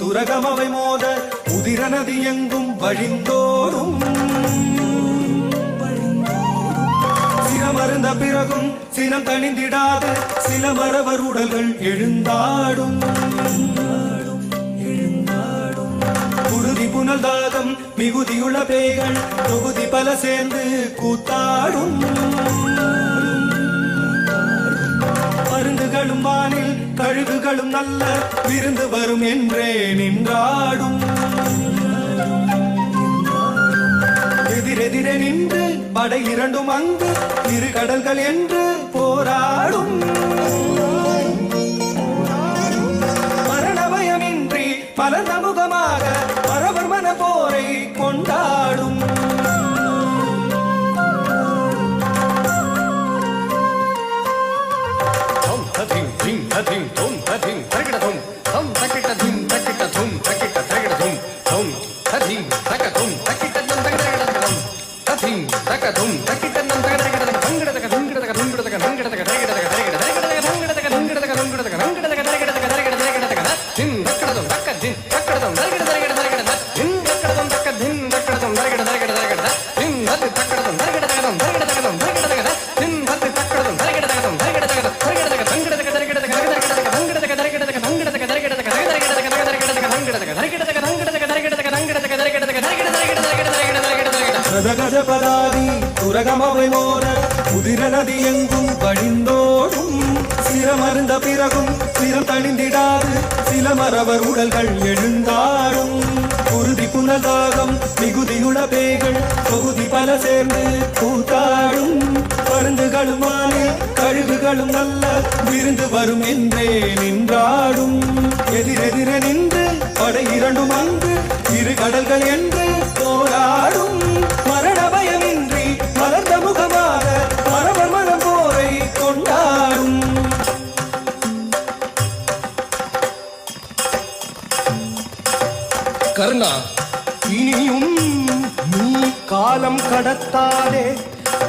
துரகமவை மோத உதிர நதி எங்கும் வழிந்தோறும் சிரமருந்த பிறகும் சினம் தணிந்திடாத சில மரவர் உடல்கள் எழுந்தாடும் குருதி புனல் தாகம் மிகுதியுள்ள பேய்கள் தொகுதி பல சேர்ந்து கூத்தாடும் மருந்துகளும் வானே மகளும் நல்ல விருந்து வரும் என்றே நின்றாடும். எதிரெதிரே நின்று படை இரண்டும் அங்கு இரு கடல்கள் என்று போராடும். மரணபயமின்றி பல சமூகமாக பரவர் போரை கொண்டாடும். அதிங் திங் ധനഗജപദാദി உலகம் அவை ஓர புதிர நதி எங்கும் வழிந்தோடும் சிரமருந்த பிறகும் சிரம் தணிந்திடாது சில மரவர் உடல்கள் எழுந்தாரும். குருதி புனதாகம் மிகுதியுள பேய்கள் தொகுதி பல சேர்ந்து கூத்தாடும். பருந்துகளும் கழுகுகளும் நல்ல விருந்து வரும் என்றே நின்றாடும். எதிரெதிர நின்று படை இரண்டும் அங்கு இரு கடல்கள் என்று கருணா இனியும் நீ காலம் கடத்தாதே.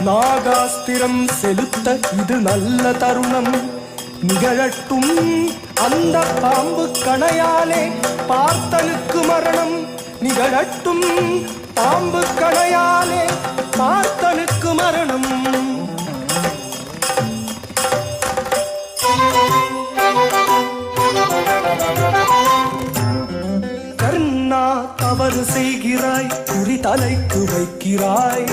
நாகாஸ்திரம் செலுத்த இது நல்ல தருணம். நிகழட்டும் அந்த பாம்பு கணையாலே பார்த்தனுக்கு மரணம். நிகழட்டும் பாம்பு கணையாலே பார்த்தனுக்கு மரணம். தவறு செய்கிறாய் குறி தலைக்கு வைக்கிறாய்.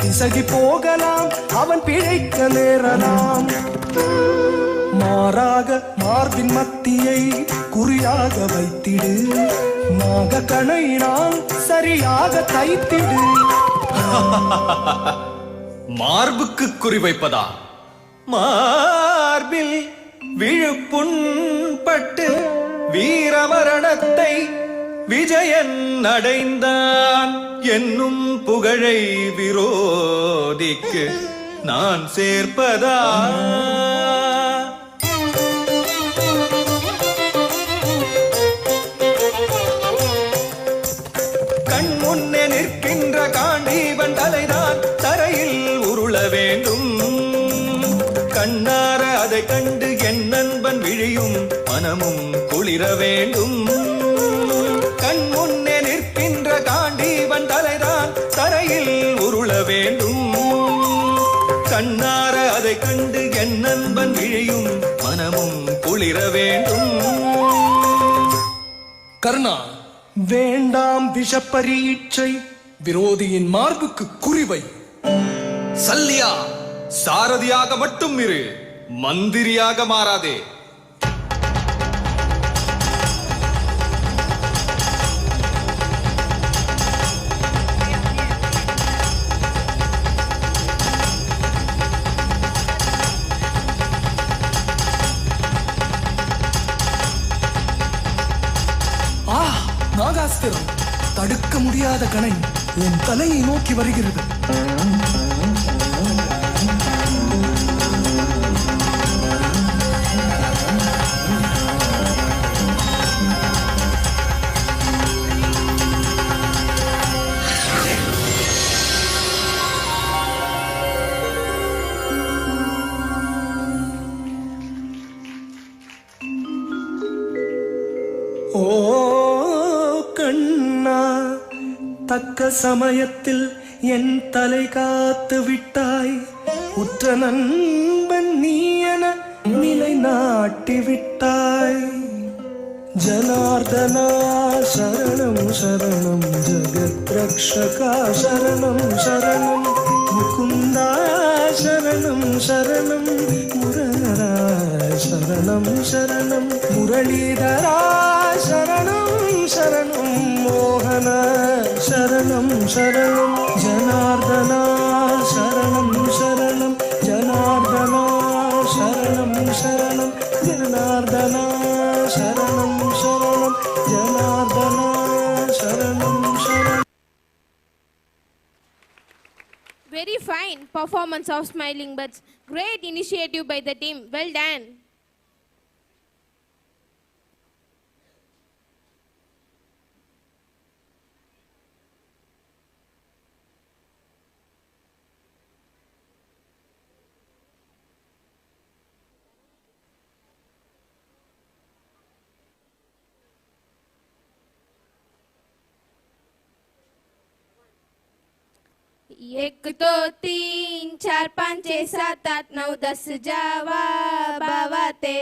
பிசகி போகலாம் அவன் பிழைக்க நேரலாம். மாறாக மார்பின் மத்தியை குறியாக வைத்திடு. நாக கணையினால் சரியாக தைத்திடு. மார்புக்கு குறிவைப்பதா மார்பில் விழுப்புண்பட்டு வீரமரணத்தை விஜயன் அடைந்தான் என்னும் புகழை விரோதிக்கு நான் சேர்ப்பதா? கண் முன்னே நிற்கின்ற காண்டீவன் தலைதான் தரையில் உருள வேண்டும். கண்ணார அதை கண்டு என் நண்பன் விழியும் மனமும் குளிர வேண்டும். கர்ணா. வேண்டாம் விஷப்பரீட்சை. விரோதியின் மார்புக்கு குறிவை. சல்லியா சாரதியாக மட்டும் இரு. மந்திரியாக மாறாதே. நாகாஸ்திரம் தடுக்க முடியாத கணை என் தலையை நோக்கி வருகிறது. தக்க சமயத்தில் என் தலை காத்து விட்டாய். உற்ற நண்பன் நீ என நிலை நாட்டி விட்டாய். ஜனார்தனா சரணம் சரணம் ஜகத் ரக்ஷகா சரணம் சரணம் முகுந்தா சரணம் சரணம் முரஹரா சரணம் சரணம் முரளிதரா சரணம் சரணம் மோகனா சரணம் சரணம் ஜனார்தனா சரணம் சரணம் ஜனார்தனா சரணம் சரணம் ஜனார்தனா சரணம் சரணம் ஜனார்தனா சரணம் சரணம் Very fine performance of Smiling Birds. Great initiative by the team. Well done. एक दो तीन चार पांच सात आठ नौ दस जावा बावा ते